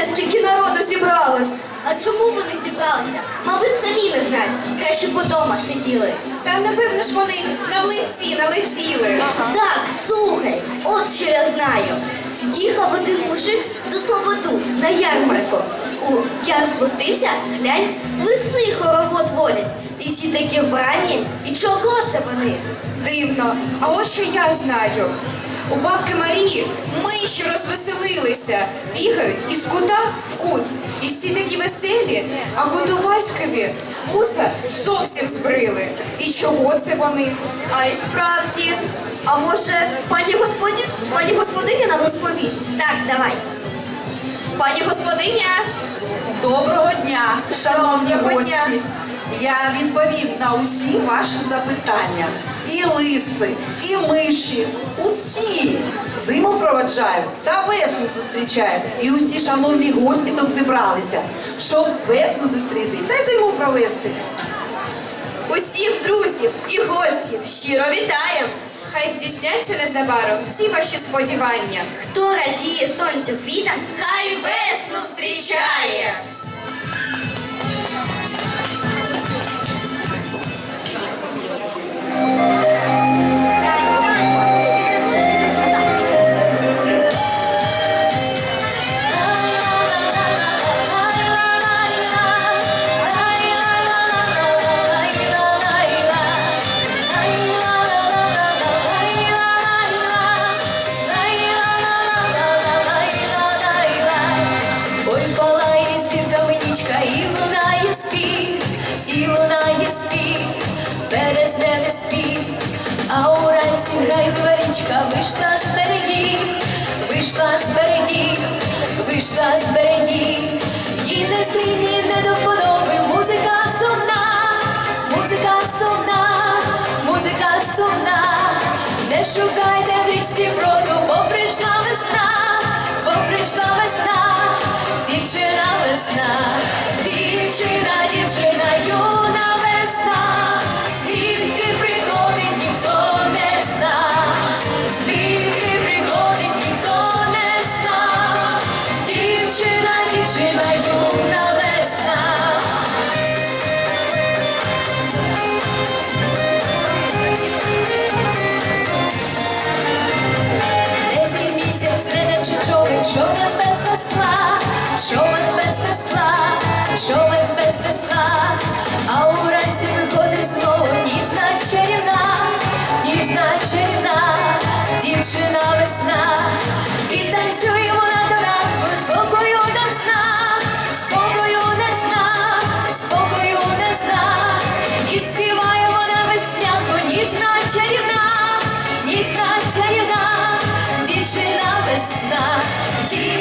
Дивіться, скільки народу зібралось. А чому вони зібралися? Мабуть, самі не знають. Краще б удома сиділи. Та напевно ж вони на млинці налетіли. Так, слухай, от що я знаю. Їхав один мужик до Слободу на ярмарку. У я спустився, глянь, лиси хоровод водять. І всі такі вбрані. І чого це вони? Дивно. А ось що я знаю. У бабки Марії миші розвеселилися, бігають із кута в кут. І всі такі веселі, а Годуваськові вуса зовсім збрили. І чого це вони? А й справді. А може, пані господі, пані господиня нам розповість? Так, давай. Пані господиня, Доброго дня, шановні Доброго дня. Я відповів на усі ваші запитання. І лиси, і миші, усі зиму проводжають та весну зустрічають. І усі шановні гості тут зібралися, щоб весну зустріти та й зиму провести. усіх друзів і гостів щиро вітаємо. Хай здійсняться незабаром всі ваші сподівання. Хто радіє сонцю квітам, Хай весну зустрічає! Не до вподоби, музика сумна, музика сумна, музика сумна, не шукайте в річці броду, бо прийшла весна, бо прийшла весна,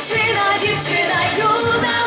дівчина, дівчина, юна